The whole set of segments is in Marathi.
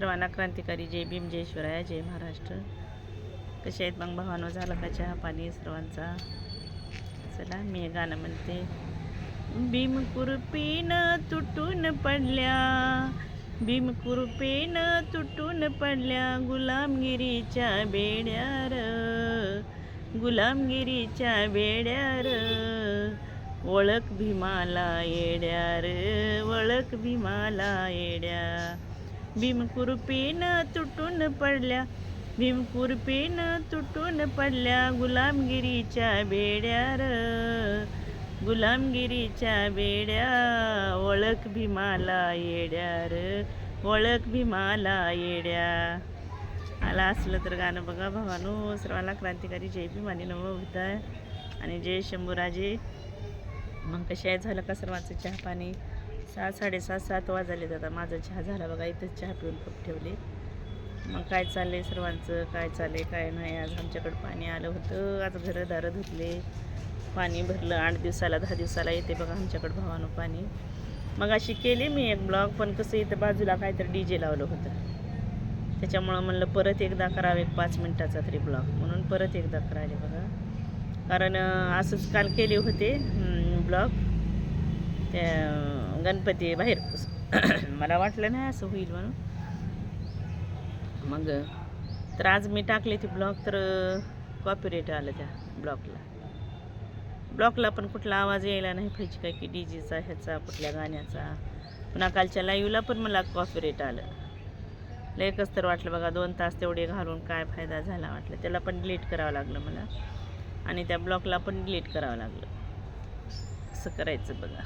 सर्वांना क्रांतिकारी जय भीम जय शिवराया जय महाराष्ट्र. कसे आहेत मग भावानो? झालं का चहा पाणी सर्वांचा? चला मी गाणं म्हणते. भीम कुरपीन तुटून पडल्या. भीम कुरपीन तुटून पडल्या. गुलामगिरीच्या बेड्यार. गुलामगिरीच्या बेड्यार. ओळख भीमाला येड्यार. ओळख भीमाला येड्या. भीमकुरपीन तुटून पडल्या. भीमकुरपीन तुटून पडल्या गुलामगिरीच्या बेड्यार गुलामगिरीच्या बेड्या ओळख भीमाला येड्यार ओळख भीमाला येड्या. आला असलं तर गाणं बघा भवानू. सर्वाला क्रांतिकारी जय भीम आणि नवविद्या आणि जय शंभूराजे. मग कशा आहे झालं का सर्वांचं चहा पाणी? सहा साडेसात सात वाजले आता. माझा चहा झाला बघा इथंच चहा पिऊन कप ठेवले. मग काय चाललंय सर्वांचं? काय चाललंय काय नाही? आज आमच्याकडं पाणी आलं होतं. आज घरं दारं धुतले. पाणी भरलं. आठ दिवसाला दहा दिवसाला येते बघा आमच्याकडं भावानं पाणी. मग अशी केली मी एक ब्लॉग पण कसं इथं बाजूला काहीतरी डी जे लावलं होतं. त्याच्यामुळं म्हणलं परत एकदा करावे एक पाच मिनटाचा तरी ब्लॉग. म्हणून परत एकदा करायला बघा. कारण असंच काल केले होते ब्लॉग. त्या गणपती बाहेर. मला वाटलं नाही असं होईल म्हणून. मग तर आज मी टाकले ते ब्लॉग तर कॉपीरेट आलं त्या ब्लॉकला ब्लॉकला पण कुठला आवाज यायला नाही पाहिजे काय की डी जेचा ह्याचा कुठल्या गाण्याचा. पुन्हा कालच्या लाईव्हला पण मला कॉपीरेट आलं. लेकच तर वाटलं बघा दोन तास तेवढे घालून काय फायदा झाला वाटलं. त्याला पण डिलीट करावं लागलं मला. आणि त्या ब्लॉकला पण डिलीट करावं लागलं. असं करायचं बघा.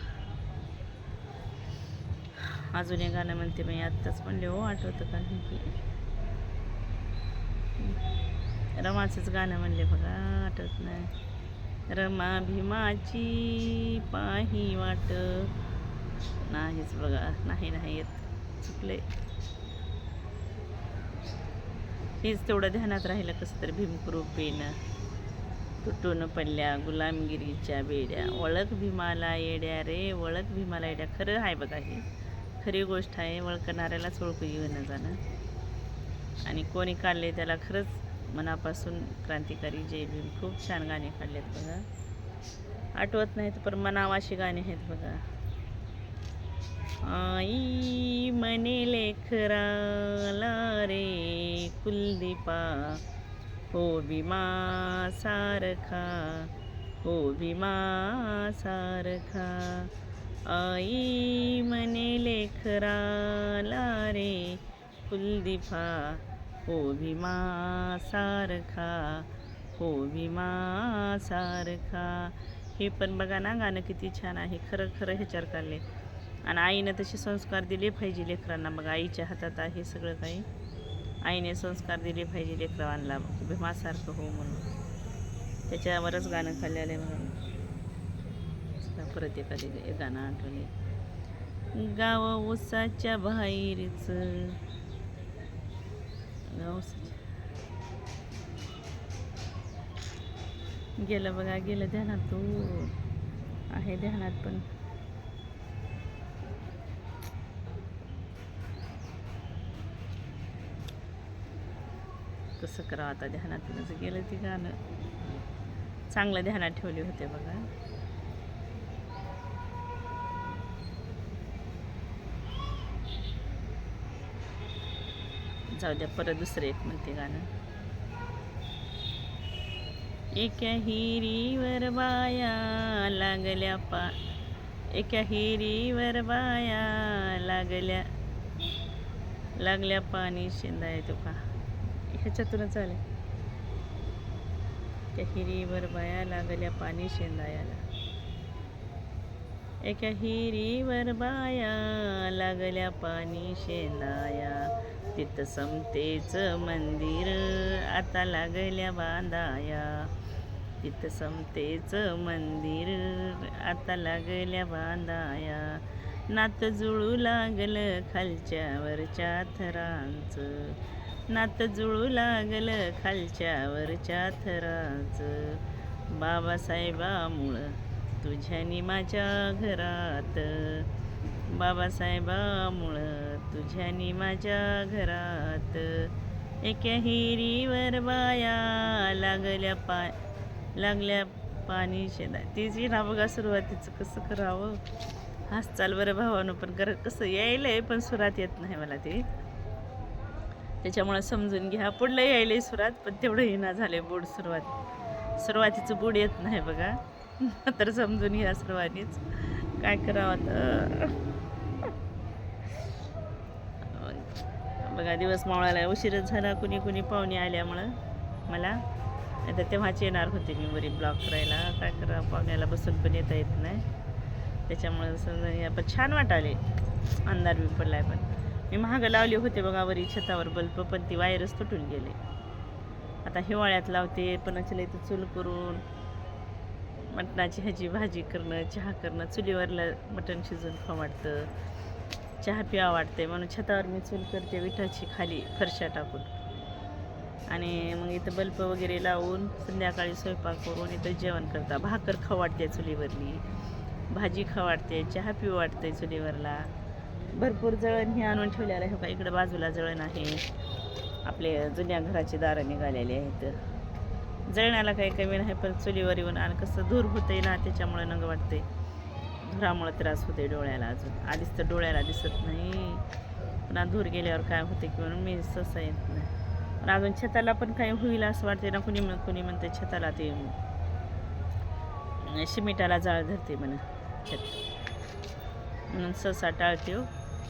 अजून एक गाणं म्हणते मी आत्ताच म्हणले हो आठवतं का नाही की रमाचंच गाणं म्हणले बघा आठवत नाही. रमा भीमाची पाही वाट. नाहीच बघा नाही नाही येत. चुकले हेच तेवढं ध्यानात राहिलं कसं तर भीमकृपेनं. तुटून पडल्या गुलामगिरीच्या बेड्या ओळख भीमाला येड्या रे ओळख भीमाला येड्या. खरं आहे बघा हे. खरी गोष्ट आहे वळकणाऱ्यालाच ओळखू येणं जाणं. आणि कोणी काढले त्याला खरंच मनापासून क्रांतिकारी जय भीम खूप छान गाणे काढलेत बघा. आठवत नाहीत पण मनावाशी गाणे आहेत बघा. आई मने लेखराला रे कुलदीपा हो भीमा सारखा हो भीमा सारखा. आई मने लेखराला रे कुलदीपा हो भीमा सारखा हो भीमा सारखा हे पण बघा ना गाणं किती छान आहे. खरं खरं ह्याच्यावर काढले. आणि आईनं तसे संस्कार दिले पाहिजे लेकरांना. मग आईच्या हातात आहे सगळं काही. आईने संस्कार दिले पाहिजे लेकरांना. भीमासारखं हो म्हणून. त्याच्यावरच गाणं खाल्लेलं आहे म्हणून. चला परत एखादी एक गाणं आठवले. गाव उसाच्या बाहेरच. गाव गेलं बघा गेलं ध्यानात. तू आहे ध्यानात पण. कसं करावं आता ध्यानातूनच गेलं ती गाणं. चांगलं ध्यानात ठेवले होते बघा. जाऊ द्या परत दुसरं एक म्हणते गाणं. एका हिरीवर बाया लागल्या पा एका हिरीवर बाया लागल्या लागल्या पाणी शेंदा येतो का ह्याच्यातूनच आले त्या हिरीवर बाया लागल्या पाणी शेंदायाला. एका हिरीवर बाया लागल्या पाणी शेंदाया. तिथं समतेचं मंदिर आता लागल्या बांधाया. तिथं समतेचं मंदिर आता लागल्या बांधाया. नात जुळू लागलं खालच्या वरच्या थरांचं नात जुळू लागलं खालच्या वरच्या थरांचं बाबासाहेबामुळं तुझ्यानी माझ्या घरात. बाबासाहेबामुळं तुझ्यानी माझ्या घरात. एका हिरीवर बाया लागल्या पाय लागल्या पाणी शेदा तिची ना बघा सुरुवातीचं कसं करावं. हाच चाल बरं भावानं पण कर कसं यायलं आहे पण सुरात येत नाही मला ते. त्याच्यामुळं समजून घ्या पुढलं आहे सुरात पण तेवढं झालं आहे बोर्ड सुरुवात. सुरुवातीचं बोर्ड येत नाही बघा. तर समजून घ्या सर्वांनीच. काय करावं आता? बघा दिवस मावळायला उशीरच झाला. कुणी कुणी पाहुणे आल्यामुळं मला. नाही तर तेव्हाच येणार होते मी वरी ब्लॉक करायला. काय करा पाहुण्याला बसून पण येता येत नाही. त्याच्यामुळं समजा पण छान वाटाले. अंधार बी पडलाय पण. मी महाग लावले होते बघा वरी छतावर बल्ब पण ती वायरच तुटून गेले. आता हिवाळ्यात लावते पण चला इथं चूल करून. मटणाची ह्याची भाजी करणं चहा करणं चुलीवरला मटण शिजून खावं वाटतं. चहा पिवा वाटते म्हणून छतावर मी चूल करते विठाची खाली फरशा टाकून. आणि मग इथं बल्ब वगैरे लावून संध्याकाळी स्वयंपाक करून इथं जेवण करता. भाकर खाऊ वाटते चुलीवरली. भाजी खाऊ वाटते चहा पिऊ वाटते चुलीवरला. भरपूर जळण हे आणून ठेवलेलं आहे का इकडं बाजूला जळण आहे. आपले जुन्या घराची दारं निघालेले आहेत. जळण्याला काही कमी नाही पण चुलीवर येऊन आणि कसं धूर होतंय ना त्याच्यामुळे नंग वाटते धुरामुळे त्रास होते डोळ्याला अजून. आधीच तर डोळ्याला दिसत नाही. पुन्हा धूर गेल्यावर काय होते की म्हणून मी सहसा येत नाही. पण अजून छताला पण काही होईल असं वाटते ना कुणी म्हण कुणी म्हणते छताला ते शिमिटाला जाळ धरते म्हणा छत. म्हणून सहसा टाळते हो.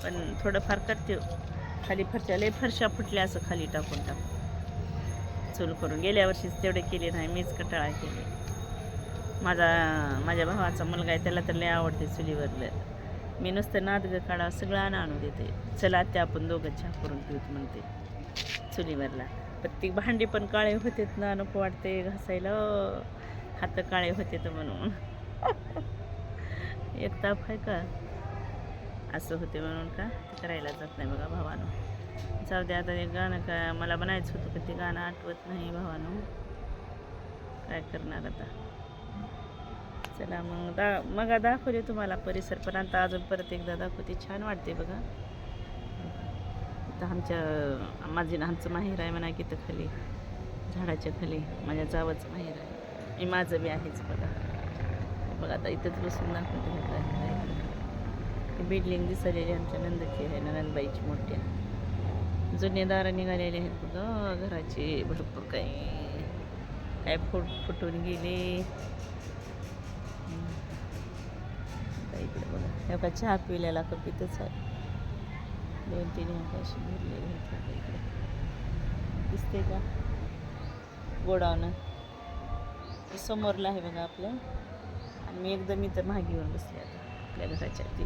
पण थोडंफार करते हो. खाली फरशा लय फरशा फुटल्या असं खाली टाकून टाकून. चूल करून. गेल्या वर्षीच तेवढे केले नाही मीच कटाळा केले. माझा माझ्या भावाचा मुलगा आहे त्याला तर लय आवडते चुलीवरलं. मी नुसतं नादगं काढा सगळं आणून आणू देते. चला ते आपण दोघं चहा करून पिऊत म्हणते चुलीवरला. प्रत्येक भांडी पण काळे होते ना नको वाटते घासायला. हात काळे होते तर म्हणून. एक ताप आहे का? असं होते म्हणून का? करायला जात नाही बघा भावानं. जाऊ दे आता ते गाणं काय मला बनायचं होतं पण ते गाणं आठवत नाही भावानं. काय करणार आता? चला मग दा मग दाखवले तुम्हाला परिसर पण आता अजून परत एकदा दाखवते. छान वाटते बघा. इथं आमच्या माझी आमचं माहेर आहे म्हणा की तर खाली झाडाच्या खाली माझ्या जावंच माहेर आहे. मी माझं बी आहेच बघा. बघा आता इथंच बसून दाखवते. काय बिल्डिंग दिसलेली आमच्या नंदची आहे नंदबाईची मोठ्या जुने दारं निघालेले आहेत बघा घराचे भरपूर काही. काय फुट फुटून गेले. इकडे बघा. हे चहा पिलेला कप इथंच आहे. दोन तीन ह्या अशी आहेत इकडे. दिसते का? गोडावनं समोरला आहे बघा आपल्या आणि मी एकदम इथं मागे येऊन बसले आता आपल्या घराच्या ती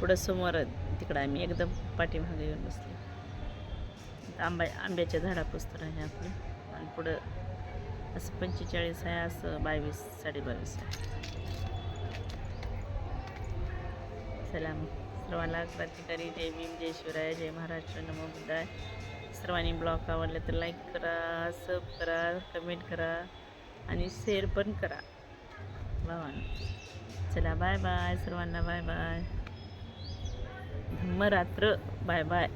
पुढं समोर तिकडं आम्ही एकदम पाठीमागे येऊन बसले. आंबा आंब्याच्या झाडापासून आहे आपलं. आणि पुढं असं पंचेचाळीस आहे असं बावीस साडेबावीस आहे. चला मग. सर्वांना क्रांतिकारी जय भीम जय शिवराय जय महाराष्ट्र नमो बुद्धाय. सर्वांनी ब्लॉग आवडले तर लाईक करा सब करा कमेंट करा आणि शेअर पण करा. भावानं. चला बाय बाय सर्वांना बाय बाय धम्मरात्र. Bye bye